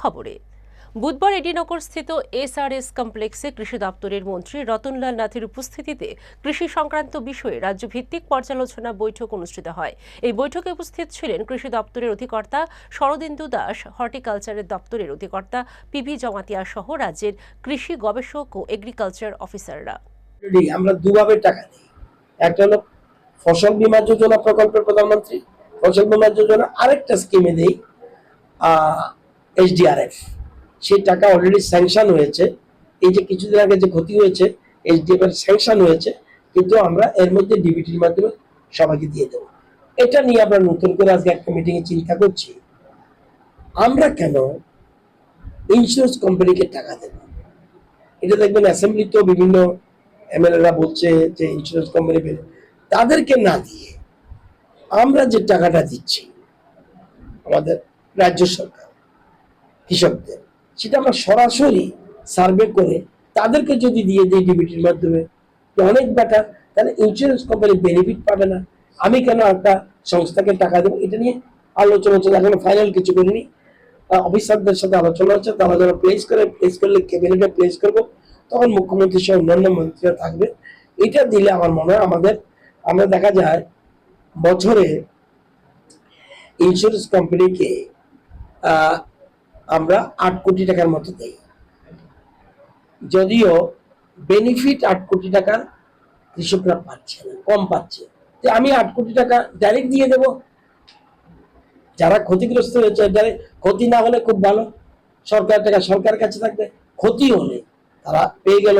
খবরে। বুধবার এডিনগর স্থিত এসআরএস কমপ্লেক্সে কৃষি দপ্তরের মন্ত্রী রতনলাল নাথের উপস্থিতিতে কৃষি সংক্রান্ত বিষয়ে রাজ্যভিত্তিক পর্যালোচনা বৈঠক অনুষ্ঠিত হয়। এই বৈঠকে উপস্থিত ছিলেন কৃষি দপ্তরের অধিকর্তা শরদিন্দু দাস, হর্টিকালচারের দপ্তরের অধিকর্তা পিভি জমাতিয়া সহ রাজ্যের কৃষি গবেষক ও এগ্রিকালচার অফিসাররা। আমরা দুভাবে টাকা দিই। একটা হলো ফসল বীমা যোজনা প্রকল্পের প্রধানমন্ত্রী। ফসল বীমা যোজনা আরেকটা স্কিমে দেই। এইচডিআরএফ সেই টাকা অলরেডি স্যাংশন হয়েছে। এই যে কিছুদিন আগে যে ক্ষতি হয়েছে এইচডিএফ এর স্যাংশন হয়েছে, কিন্তু আমরা এর মধ্যে ডিবিটির মাধ্যমে সবাইকে দিয়ে দেবো। এটা নিয়ে আমরা নতুন করে আজকে একটা মিটিং এ চিন্তা করছি। আমরা কেন ইন্স্যুরেন্স কোম্পানিকে টাকা দেব? এটা দেখবেন অ্যাসেম্বলিতেও বিভিন্ন এমএলএরা বলছে যে ইন্স্যুরেন্স কোম্পানি তাদেরকে না দিয়ে আমরা যে টাকাটা দিচ্ছি, আমাদের রাজ্য সরকার কৃষকদের সেটা আমরা সরাসরি সার্ভে করে তাদেরকে যদি দিয়ে দিই ডিবিটির মাধ্যমে অনেক বেটার তাহলে ইন্স্যুরেন্স কোম্পানি বেনিফিট পাবে না। আমি কেন একটা সংস্থাকে টাকা দেবো? এটা নিয়ে আলোচনা হচ্ছে এখনও ফাইনাল কিছু করিনি। অফিসারদের সাথে আলোচনা হচ্ছে। তারা যারা প্লেস করে প্লেস করলে ক্যাবিনেটে প্লেস করব। তখন মুখ্যমন্ত্রী সহ অন্যান্য মন্ত্রীরা থাকবে। এটা দিলে আমার মনে হয় আমাদের, আমরা দেখা যায় বছরে ইন্স্যুরেন্স কোম্পানিকে আমরা আট কোটি টাকার মতো দেই। যদিও বেনিফিট আট কোটি টাকার কৃষকরা পাচ্ছে না, কম পাচ্ছে। তো আমি আট কোটি টাকা ডাইরেক্ট দিয়ে দেব। যারা ক্ষতিগ্রস্ত হয়েছে ডাইরেক্ট ক্ষতি না হলে খুব ভালো। সরকার টাকা সরকারের কাছে থাকবে ক্ষতি হলে তারা পেয়ে গেল।